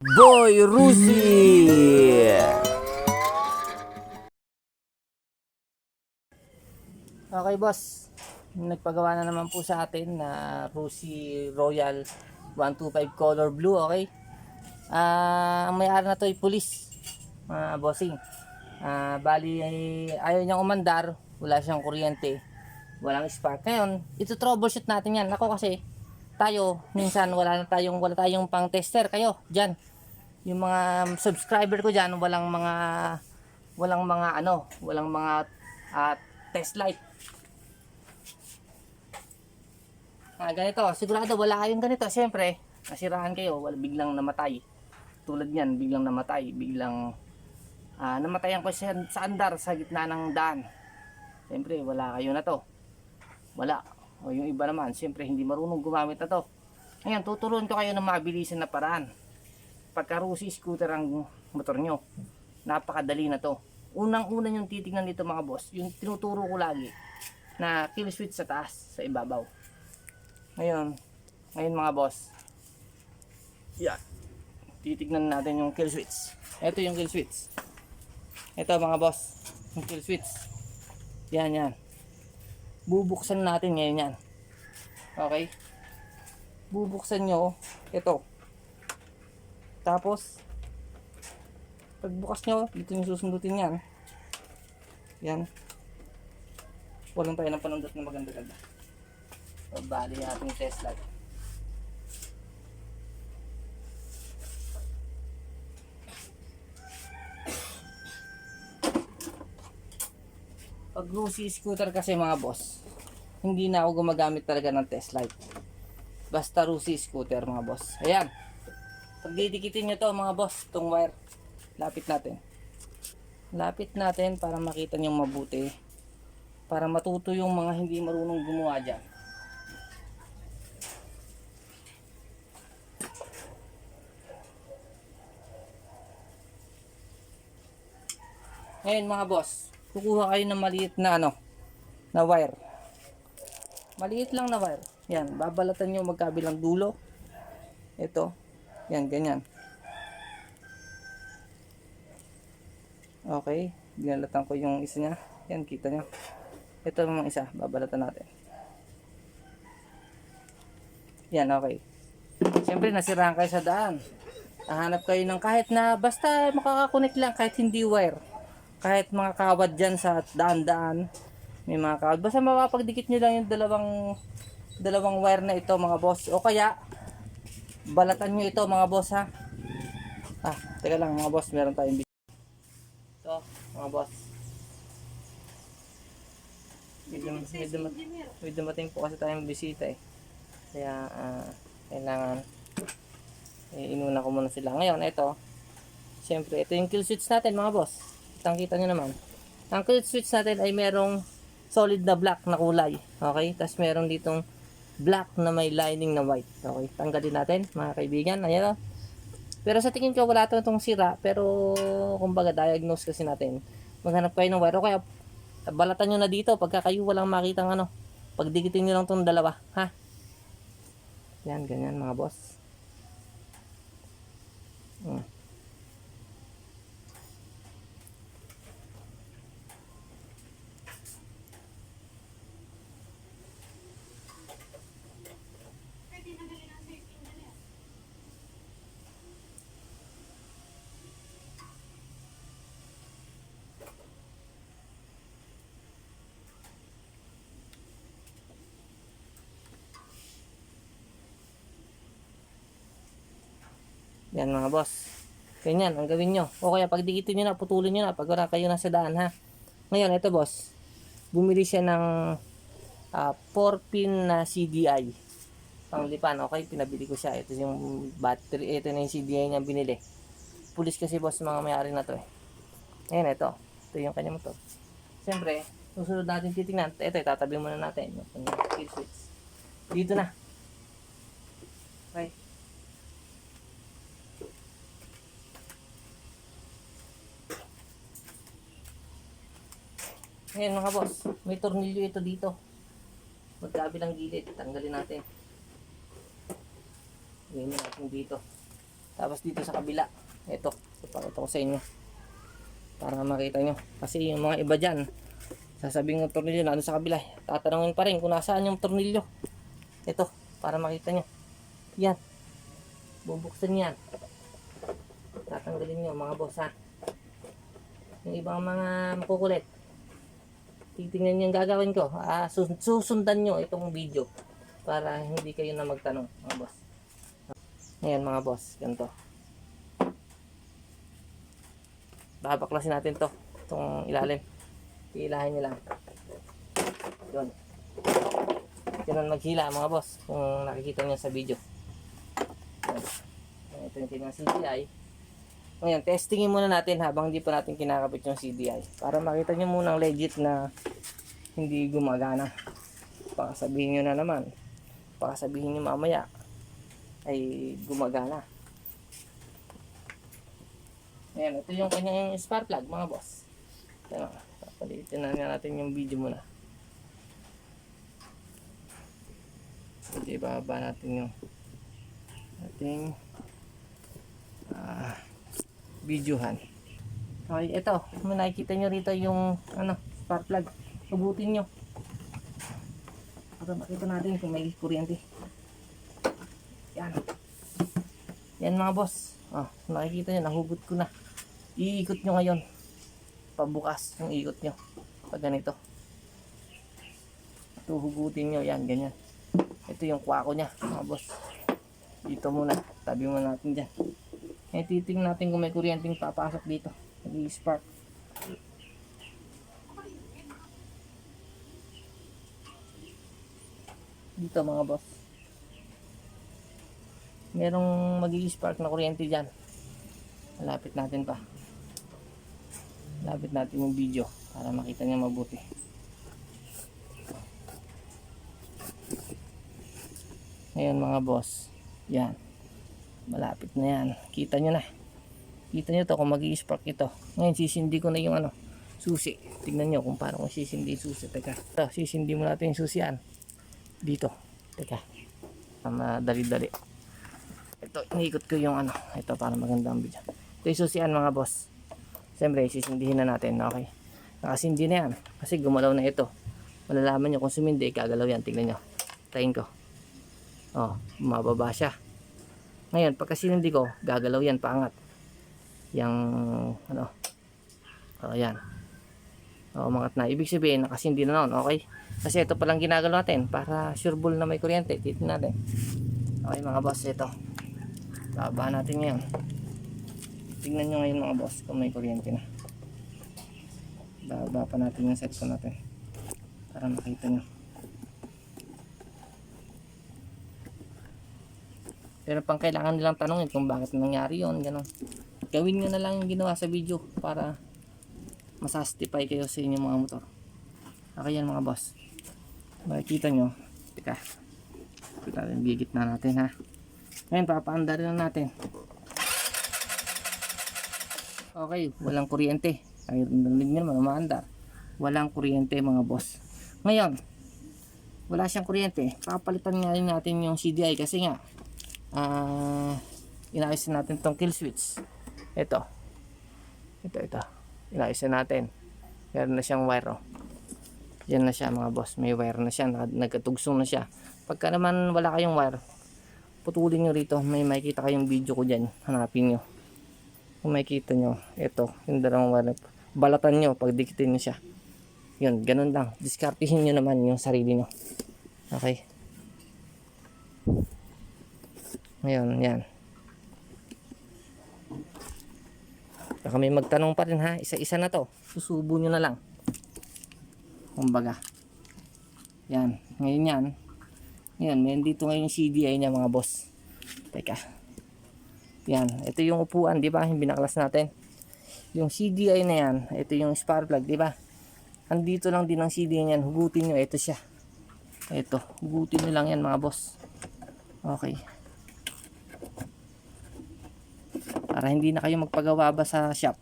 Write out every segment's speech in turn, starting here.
Boy Rusi! Okay boss, nagpagawa na naman po sa atin na Rusi Royal 125 color blue, okay? Ah, ang may-ari na to ay pulis, mga bossing. Ah, bali ay ayaw niyang umandar, wala siyang kuryente, walang spark. Ngayon, ito troubleshoot natin yan. Ako kasi, tayo, minsan wala na tayong, wala tayong pang tester kayo, dyan. Yung mga subscriber ko dyan, walang mga, walang mga ano, walang mga ah, test light. Ah, ganito, sigurado wala kayong ganito. Siyempre, nasiraan kayo, wala biglang namatay. Tulad niyan, biglang namatay, biglang ah, namatayan ko siya sa andar sa gitna ng daan. Siyempre, wala kayo na to. Wala. O yung iba naman, siyempre hindi marunong gumamit na to. Ngayon, tuturuan ko kayo ng mabilisan na paraan. Pagka Rusi scooter ang motor nyo, napakadali na to. Unang-una yung titignan dito mga boss, yung tinuturo ko lagi na kill switch sa taas, sa ibabaw. Ngayon, ngayon mga boss, yan. Titignan natin yung kill switch. Ito yung kill switch. Ito mga boss, yung kill switch. Yan, yan. Bubuksan natin ngayon yan. Okay? Bubuksan nyo, ito. Tapos, pagbukas nyo, dito yung susundutin yan. Yan. Walang tayo ng panundot na maganda-ganda. So, bali ating test light. Pag Lucy scooter kasi mga boss, hindi na ako gumagamit talaga ng test light. Basta Rusi scooter mga boss. Ayan. Pag didikitin nyo to mga boss, itong wire. Lapit natin. Lapit natin para makita nyo mabuti. Para matuto yung mga hindi marunong gumawa dyan. Ngayon mga boss, kukuha kayo ng maliit na ano, na wire. Maliit lang na wire. Yan, babalatan nyo magkabilang dulo. Ito. Yan, ganyan. Okay, binalatan ko yung isa niya. Yan, kita nyo. Ito naman isa, babalatan natin. Yan, okay. Siyempre, nasiraan kayo sa daan. Hahanap kayo ng kahit na, basta makakakunik lang, kahit hindi wire. Kahit mga kawad dyan sa daan-daan. May mga kawad. Basta mapapagdikit nyo lang yung dalawang, dalawang wire na ito, mga boss. O kaya, balatan nyo ito, mga boss, ha. Ah, teka lang, mga boss, meron tayong Ito, mga boss. May, dum- may, dum- may dumating po kasi tayong bisita eh. Kaya, ah, kailangan eh, inuna ko muna sila. Ngayon, ito, siyempre, ito yung kill switch natin, mga boss. Kitang kita nyo naman. Ang kill switch natin ay merong solid na black na kulay. Okay? Tapos meron ditong black na may lining na white. Okay? Tanggalin natin, mga kaibigan. Ayan o. Pero sa tingin ko, wala ito itong sira. Pero, kumbaga, diagnose kasi natin. Maghanap kayo ng wire. O kaya, balatan nyo na dito. Pagka kayo walang makitang ano. Pagdikitin nyo lang itong dalawa. Ha? Yan, ganyan mga boss. Hmm. Yan mga boss. Ganyan, ang gawin nyo. O kaya pagdikitin nyo na, putulin nyo na pag wala kayo nasa daan ha. Ngayon, ito boss. Bumili siya ng 4-pin na CDI. Panglipan, okay? Pinabili ko siya. Ito yung battery. Ito na yung CDI niya binili. Pulis kasi boss mga may-ari na to eh. Ngayon, ito. Ito yung kanya motor. Siyempre, susunod natin titingnan. Ito, itatabi muna natin. Dito na. Okay. Ngayon mga boss, may tornilyo ito dito. Magkabilang gilid, tanggalin natin. Gawin natin dito. Tapos dito sa kabila, ito, ipakita ko sa inyo. Para makita nyo. Kasi yung mga iba dyan, sasabihin ng tornilyo na sa kabila. Tatanungin pa rin kung nasaan yung tornilyo. Ito, para makita nyo. Yan. Bubuksan yan. Tatanggalin nyo mga boss ha. Yung ibang mga makukulit. Titingnan nyo yung gagawin ko. Ah, sus- susundan nyo itong video. Para hindi kayo na magtanong mga boss. Ngayon mga boss, ganito. Babaklasin natin to. Itong ilalim. Hilahin nyo lang. Yun. Ganun maghila mga boss. Kung nakikita nyo sa video. Ito yung kanyang CDI. Ngayon, testingin muna natin habang hindi pa natin kinakabit yung CDI. Para makita nyo munang legit na hindi gumagana. Baka sabihin nyo na naman. Baka sabihin nyo mamaya ay gumagana. Ayan, ito yung kanyang spark plug mga boss. Ayan, papalitin na natin yung video muna. Hindi, bababa natin yung ating ah, videohan. Okay, ito. Kung nakikita nyo rito yung ano, spark plug. Hugutin nyo. Para makita natin kung may kuryente. Yan. Yan mga boss. Oh, nakikita nyo, nahugot ko na. Iikot nyo ngayon. Pabukas yung ikot nyo. Pag ganito. Ito, hugutin nyo. Yan, ganyan. Ito yung kwako niya, mga boss. Dito muna. Tabi muna natin dyan. Eh, titingnan natin kung may kuryenteng papasok dito. Nag-spark. Dito mga boss. Merong mag spark na kuryente dyan. Malapit natin pa. Malapit natin yung video para makita niya mabuti. Ngayon mga boss. Yan. Malapit na yan. Kita nyo na. Kita nyo to kung mag spark ito. Ngayon sisindi ko na yung ano. Susi. Tignan nyo kung paano kung sisindi susi. Teka. Ito, sisindi mo natin yung susi yan. Dito. Teka. Para Madali-dali. Ito, iniikot ko yung ano. Ito para maganda ang video. Ito yung susian mga boss. Siyempre, sisindihin na natin. Okay. Nakasindi na yan. Kasi gumalaw na ito. Malalaman nyo kung sumindi, gagalaw yan. Tignan nyo. Tayin ko. Oh, mababa siya. Ngayon, pagka sinindi ko, gagalaw yan, paangat. Yang, ano, oh, yan. Oh, umangat na. Ibig sabihin, nakasindi na noon, okay? Kasi ito palang ginagalaw natin para sureball na may kuryente. Titignan natin. Okay mga boss, ito. Baba natin ngayon. Tingnan nyo ngayon mga boss kung may kuryente na. Baba pa natin yung cellphone natin. Para makita nyo. Pero pang kailangan nilang tanongin kung bakit nangyari yon ganun. Gawin nyo na lang yung ginawa sa video para masastify kayo sa inyong mga motor. Okay yan mga boss. Makikita nyo. Teka. Kita natin, gigit na natin ha. Ngayon, papaandar na natin. Okay, walang kuryente. Ay, narinig nyo naman, umaandar. Walang kuryente mga boss. Ngayon, wala siyang kuryente. Papalitan nga rin natin yung CDI kasi nga, ah, inayos na natin tong kill switch. Ito. Ito, ito. Inayos na natin. Meron na siyang wire, oh. Yan na siya mga boss. May wire na siya. Nag- Nagkatugsong na siya. Pagka naman wala kayong wire, putulin nyo rito. May makikita kayong video ko dyan. Hanapin nyo. Kung makikita nyo, ito, yung dalawang wire. Balatan nyo, pagdikitin nyo siya. Yun, ganun lang. Diskartihin nyo naman yung sarili nyo. Okay? Ngayon, yan. Baka may magtanong pa rin ha. Isa-isa na to. Susubo nyo na lang. Kumbaga. Yan. Ngayon yan. Yan. May dito ngayon yung CDI niya mga boss. Teka. Yan. Ito yung upuan. di ba Yung binaklas natin. Yung CDI na yan. Ito yung spark plug. di ba Andito lang din ang CDI niyan. Hugutin nyo. Ito siya. Ito. Hugutin nyo lang yan mga boss. Okay. Para hindi na kayo magpagawa ba sa shop.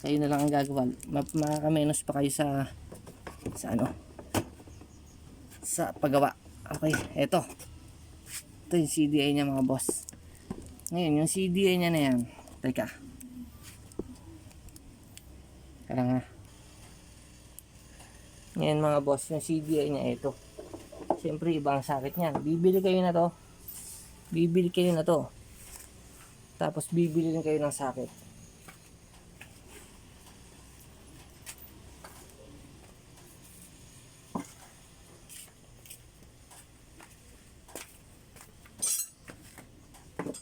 Kayo na lang ang gagawa. Ma- Makakamenos pa kayo sa sa ano sa paggawa. Okay, eto. Ito yung CDI niya mga boss. Ngayon, yung CDA niya na yan. Teka. Kaya nga. Ngayon mga boss, yung CDA niya ito. Siyempre, ibang sakit niyan. Bibili kayo na to. Bibili kayo na to. Tapos bibili rin kayo ng sakit.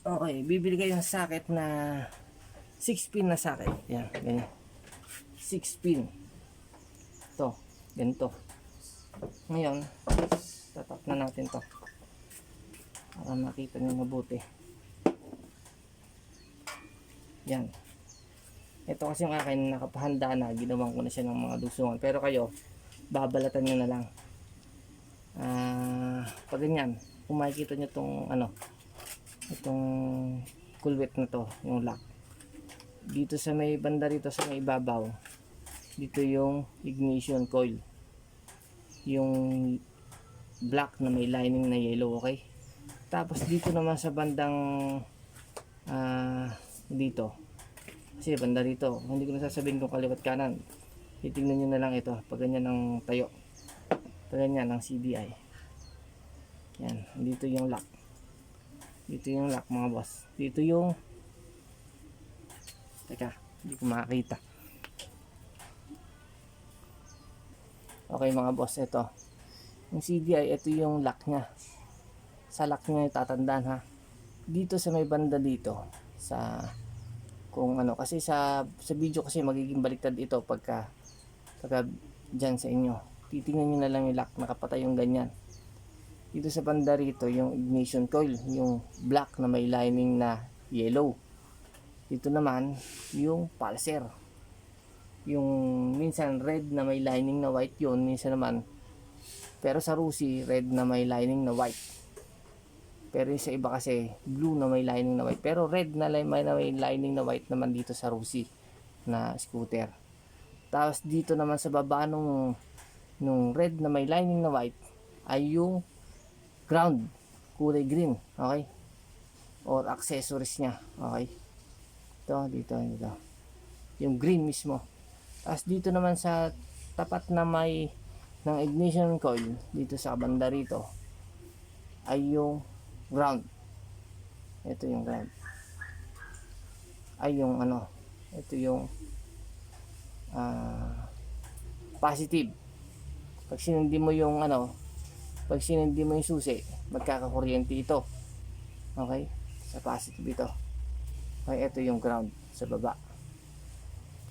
Okay, bibili kayo ng sakit na 6 pin na sakit. Yan, ganyan. 6 pin. Ito, ganito. Ngayon, tatap na natin to. Para makita nyo mabuti. Yan. Ito kasi yung akin nakapahanda na. Ginawan ko na siya ng mga dusungan. Pero kayo, babalatan nyo na lang. Ah, pag ganyan, kung makikita nyo tong ano, itong kulwit na to, yung lock. Dito sa may banda rito sa may ibabaw, dito yung ignition coil. Yung black na may lining na yellow, okay? Tapos dito naman sa bandang ah dito. Kasi banda rito, hindi ko na sasabihin kung kaliwat kanan. Titingnan nyo na lang ito, pag ganyan ang tayo. Pag ganyan ang CDI. Yan, dito yung lock. Dito yung lock mga boss. Dito yung Teka, hindi ko makakita. Okay mga boss, ito. Yung CDI, ito yung lock niya. Sa lock niya yung tatandaan ha. Dito sa may banda dito, sa kung ano, kasi sa sa video kasi magiging baliktad ito pagka pagka dyan sa inyo. Titingnan nyo na lang yung lock, nakapatay yung ganyan. Dito sa banda rito yung ignition coil yung black na may lining na yellow. Dito naman yung pulser yung minsan red na may lining na white yun minsan naman pero sa Rusi red na may lining na white pero yung sa iba kasi blue na may lining na white. Pero red na may, na may lining na white naman dito sa Rusi na scooter. Tapos dito naman sa baba nung nung red na may lining na white ay yung ground kulay green okay? Or accessories niya okay? Ito dito dito. Yung green mismo. Tapos dito naman sa tapat na may ng ignition coil dito sa banda rito ay yung ground ito yung ground ay yung ano ito yung ah, positive pag sinindi mo yung ano pag sinindi mo yung susi, magkakakuryente ito. Okay? Sa positive ito. Okay, ito yung ground sa baba.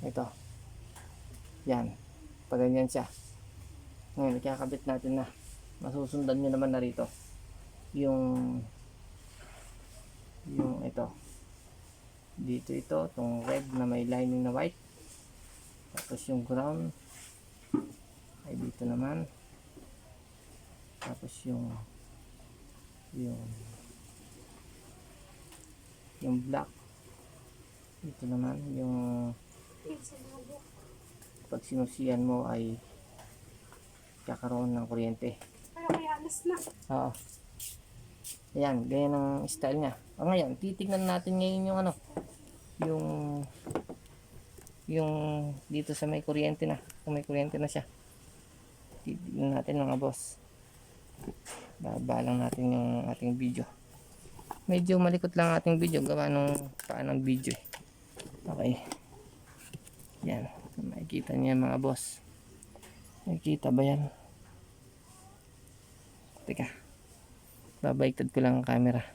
Ito. Yan. Pag ganyan siya. Ngayon, ikakabit natin na. Masusundan nyo naman na rito. Yung yung ito. Dito ito, itong red na may lining na white. Tapos yung ground ay dito naman tapos yung yung yung black ito naman yung pag sinusiyan mo ay kakaroon ng kuryente Para may alas na. oo ayan ganyan ang style niya. O ngayon titignan natin ngayon yung ano yung yung dito sa may kuryente na kung may kuryente na siya. Titignan natin mga boss. Baba lang natin yung ating video. Medyo malikot lang ang ating video gawa nung paanong video eh. okay. Yan makikita niya mga boss. Makikita ba yan? Teka babaiktad ko lang ang camera.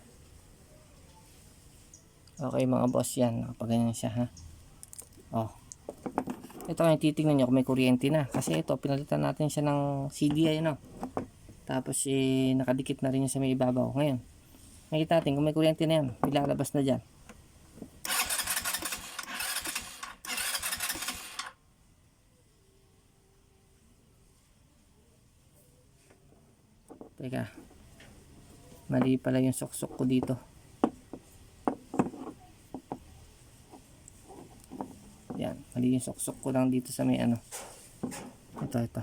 Okay mga boss yan. Nakapaganyan siya ha? Oh. Ito ngayon titignan nyo kung may kuryente na. Kasi ito pinalitan natin siya ng CDI ano tapos eh, nakadikit na rin sa may ibabaw. Ngayon, nakita natin kung may kuryente na yan, ilalabas na dyan. Teka. Mali pala yung suksok ko dito. Yan. Mali yung suksok ko lang dito sa may ano. Ito, ito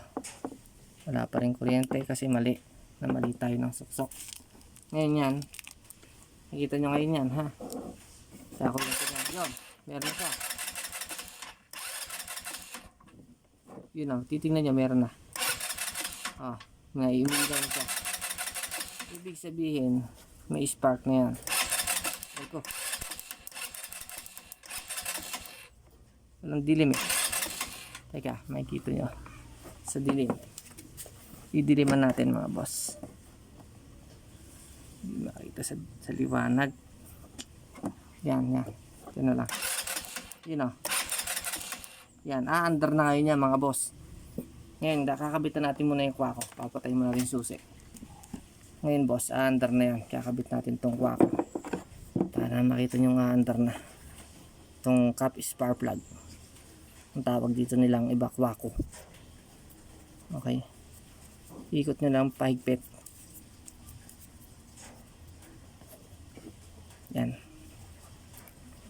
wala pa rin kuryente kasi mali na mali tayo ng suksok ngayon yan nakita nyo ngayon yan ha Sa yung tingnan. Yun, meron siya. Yun o, titingnan niya meron na. Oh, naiumigaw na siya. Ibig sabihin, may spark na yan. Ay ko. Walang dilim eh. Teka, makikita nyo. Sa dilim. Didiliman natin mga boss. Hindi makita sa, sa liwanag. Yan, yan. Ito na lang. Yun o. Yan, ah-under na ngayon yan mga boss. Ngayon, kakabitan natin muna yung kwako. Papatay mo na rin susi. Ngayon boss, ah-under na yan. Kakabit natin tong kwako. Para makita nyo nga under na. Itong cap spark plug. Ang tawag dito nilang iba kwako. Okay. Ikot nyo lang pahigpit. Yan.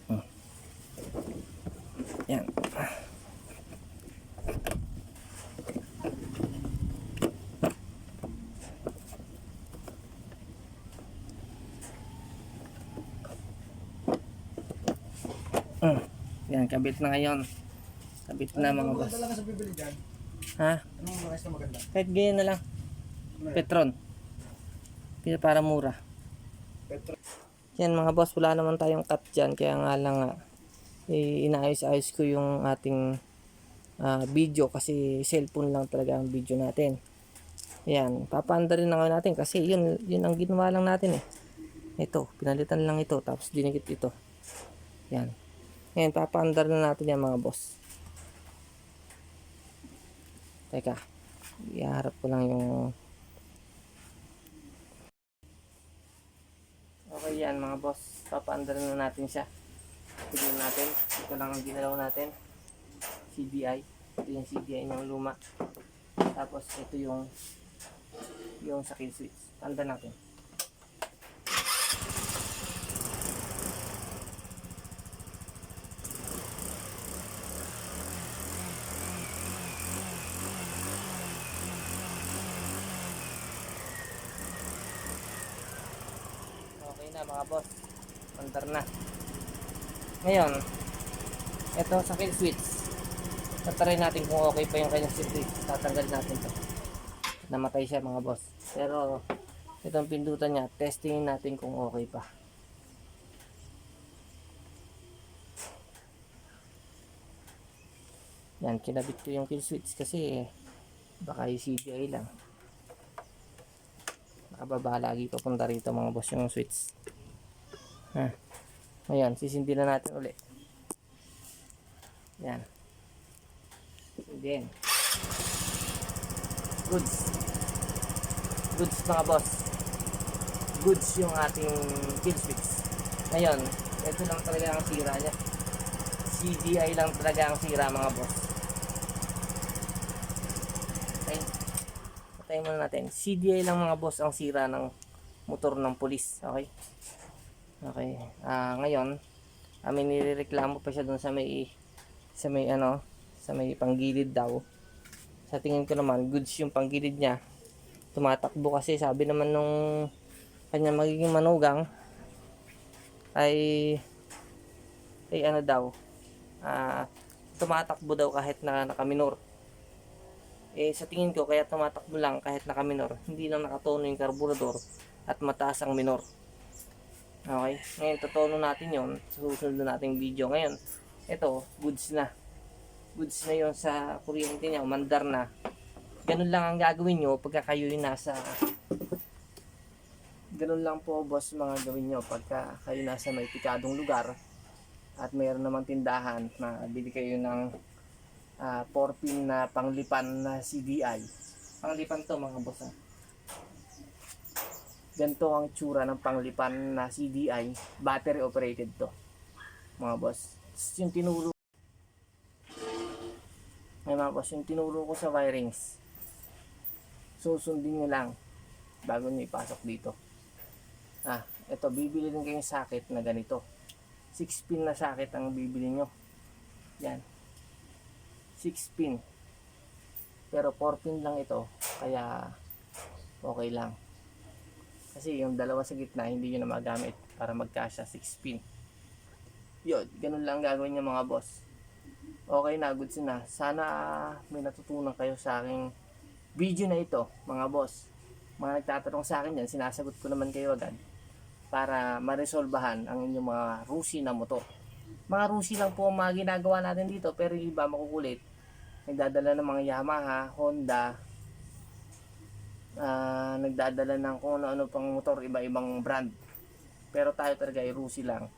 Hmm. Yan. Hmm. Yan, kabit na ngayon. Kabit na mga boss. Lang sa bibili dyan. Ha? Anong mga na maganda? Kahit ganyan na lang. Petron. Kaya para mura. Yan mga boss, wala naman tayong cut dyan. Kaya nga lang eh, inaayos-ayos ko yung ating ah, video kasi cellphone lang talaga ang video natin. Yan, papaanda rin na ngayon natin kasi yun, yun ang ginawa lang natin eh. Ito, pinalitan lang ito tapos dinikit ito. Yan. Ngayon, papaandar na natin yan mga boss. Teka, iharap ko lang yung Okay yan mga boss, papaandar na natin siya. Tignan natin, ito lang ang ginalaw natin. CDI, ito yung CDI ng luma. Tapos ito yung yung sa kill switch. Tanda natin. Okay na mga boss. Andar na. Ngayon, ito sa kill switch. Tatry natin kung okay pa yung kanyang switch. Tatanggal natin to. Namatay siya mga boss. Pero itong pindutan niya, testingin natin kung okay pa. Yan, kinabit ko yung kill switch kasi baka yung CDI lang. Nakababa lagi papunta rito mga boss yung switch. Ha. Ngayon, sisindi na natin uli. Yan. Then, goods. Goods mga boss. Goods yung ating kill switch. Ngayon, ito lang talaga ang sira niya. CDI lang talaga ang sira mga boss. Okay. Patayin muna natin. CDI lang mga boss ang sira ng motor ng pulis. Okay. Okay. Ah, ngayon, kami nirereklamo pa siya doon sa may sa may ano, sa may panggilid daw. Sa tingin ko naman, goods yung panggilid niya. Tumatakbo kasi sabi naman nung kanya magiging manugang ay ay ano daw ah tumatakbo daw kahit na nakaminor. Eh sa tingin ko kaya tumatakbo lang kahit nakaminor, hindi lang nakatono yung karburador at mataas ang minor. Okay, ngayon totono natin yon sa susunod na nating video. Ngayon, ito, goods na. Goods na yon sa kuryente niya, umandar na. Ganun lang ang gagawin nyo pagka kayo yung nasa ganun lang po boss mga gawin nyo pagka kayo nasa may pikadong lugar at mayroon namang tindahan na bili kayo ng ah, 4 pin na panglipan na CDI panglipan to mga boss ha ganito ang itsura ng panglipan na CDI battery operated to. Mga boss yung tinuro may mga boss yung tinuro ko sa wirings susundin nyo lang bago nyo ipasok dito. Ah ito bibili din kayong socket na ganito. 6 pin na socket ang bibili nyo. Yan. 6 pin. Pero 4 pin lang ito kaya okay lang kasi yung dalawa sa gitna hindi nyo na magamit para magkasya 6 pin Yun, ganun lang gagawin niya mga boss. Okay na, goods na. Sana ah, may natutunan kayo sa aking video na ito, mga boss. Mga nagtatanong sa akin yan, sinasagot ko naman kayo agad para maresolbahan ang inyong mga rusi na motor. Mga rusi lang po ang mga ginagawa natin dito, pero yung iba makukulit. Nagdadala ng mga Yamaha, Honda, ah, nagdadala ng kung ano-ano pang motor, iba-ibang brand. Pero tayo talaga ay rusi lang.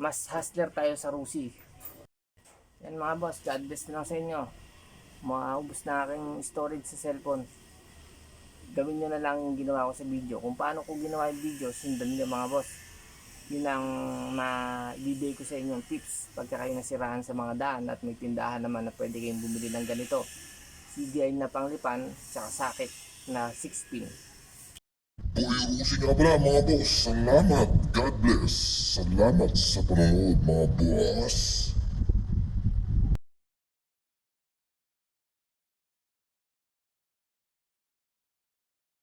Mas hustler tayo sa rusi. Yan mga boss, God bless na lang sa inyo. Maubos na aking storage sa cellphone. Gawin nyo na lang yung ginawa ko sa video. Kung paano ko ginawa yung video, sundan nyo mga boss. Yun ang na-ibigay ko sa inyong tips pagka kayo nasirahan sa mga daan at may tindahan naman na pwede kayong bumili ng ganito. CDI na panglipan, tsaka sakit na 6 pin. Buirusin nga pala mga boss. Salamat. God bless. Salamat sa panonood mga boss.